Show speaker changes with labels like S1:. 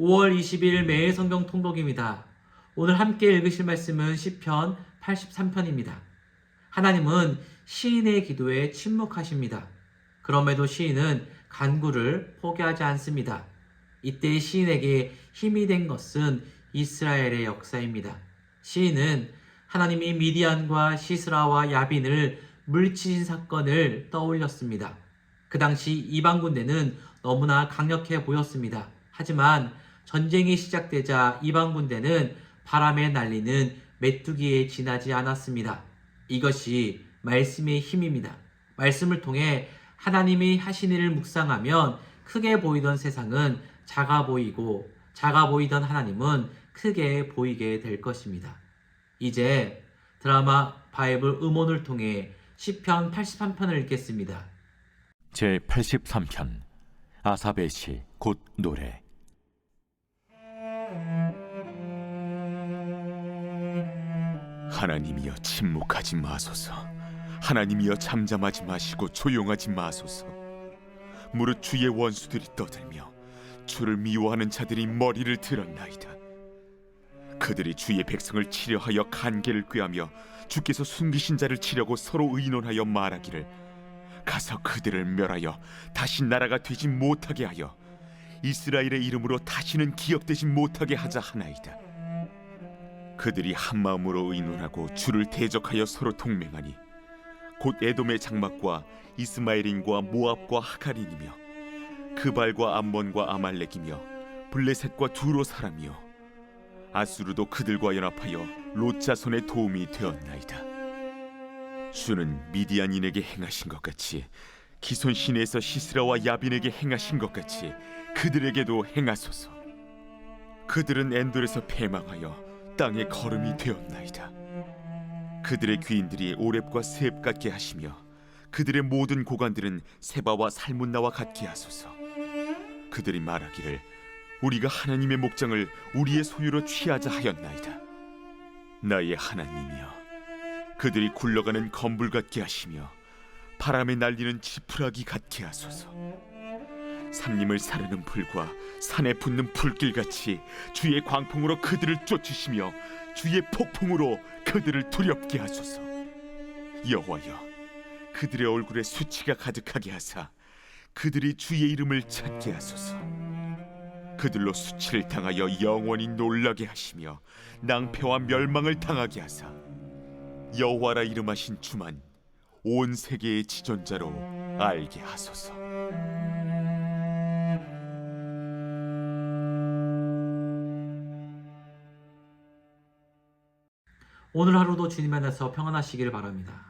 S1: 5월 20일 매일 성경 통독입니다. 오늘 함께 읽으실 말씀은 시편 83편입니다. 하나님은 시인의 기도에 침묵하십니다. 그럼에도 시인은 간구를 포기하지 않습니다. 이때 시인에게 힘이 된 것은 이스라엘의 역사입니다. 시인은 하나님이 미디안과 시스라와 야빈을 물리치신 사건을 떠올렸습니다. 그 당시 이방 군대는 너무나 강력해 보였습니다. 하지만 전쟁이 시작되자 이방 군대는 바람에 날리는 메뚜기에 지나지 않았습니다. 이것이 말씀의 힘입니다. 말씀을 통해 하나님이 하신 일을 묵상하면 크게 보이던 세상은 작아 보이고 작아 보이던 하나님은 크게 보이게 될 것입니다. 이제 드라마 바이블 음원을 통해 시편 83편을 읽겠습니다.
S2: 제 83편 아사베 시곧 노래 하나님이여 침묵하지 마소서. 하나님이여 잠잠하지 마시고 조용하지 마소서. 무릇 주의 원수들이 떠들며 주를 미워하는 자들이 머리를 들었나이다. 그들이 주의 백성을 치려하여 간계를 꾀하며 주께서 숨기신 자를 치려고 서로 의논하여 말하기를 가서 그들을 멸하여 다시 나라가 되지 못하게 하여 이스라엘의 이름으로 다시는 기억되지 못하게 하자 하나이다. 그들이 한 마음으로 의논하고 주를 대적하여 서로 동맹하니 곧 에돔의 장막과 이스마엘인과 모압과 하갈인이며 그발과 암몬과 아말렉이며 블레셋과 두로 사람이요 아수르도 그들과 연합하여 롯자손의 도움이 되었나이다. 주는 미디안인에게 행하신 것 같이 기손 시내에서 시스라와 야빈에게 행하신 것 같이 그들에게도 행하소서. 그들은 엔돌에서 패망하여 땅의 걸음이 되었나이다. 그들의 귀인들이 오렙과 스앱 같게 하시며 그들의 모든 고관들은 세바와 살문나와 같게 하소서. 그들이 말하기를 우리가 하나님의 목장을 우리의 소유로 취하자 하였나이다. 나의 하나님이여 그들이 굴러가는 건불 같게 하시며 바람에 날리는 지푸라기 같게 하소서. 산림을 사르는 불과 산에 붙는 불길 같이 주의 광풍으로 그들을 쫓으시며 주의 폭풍으로 그들을 두렵게 하소서. 여호와여, 그들의 얼굴에 수치가 가득하게 하사 그들이 주의 이름을 찾게 하소서. 그들로 수치를 당하여 영원히 놀라게 하시며 낭패와 멸망을 당하게 하사 여호와라 이름하신 주만 온 세계의 지존자로 알게 하소서.
S1: 오늘 하루도 주님 안에서 평안하시길 바랍니다.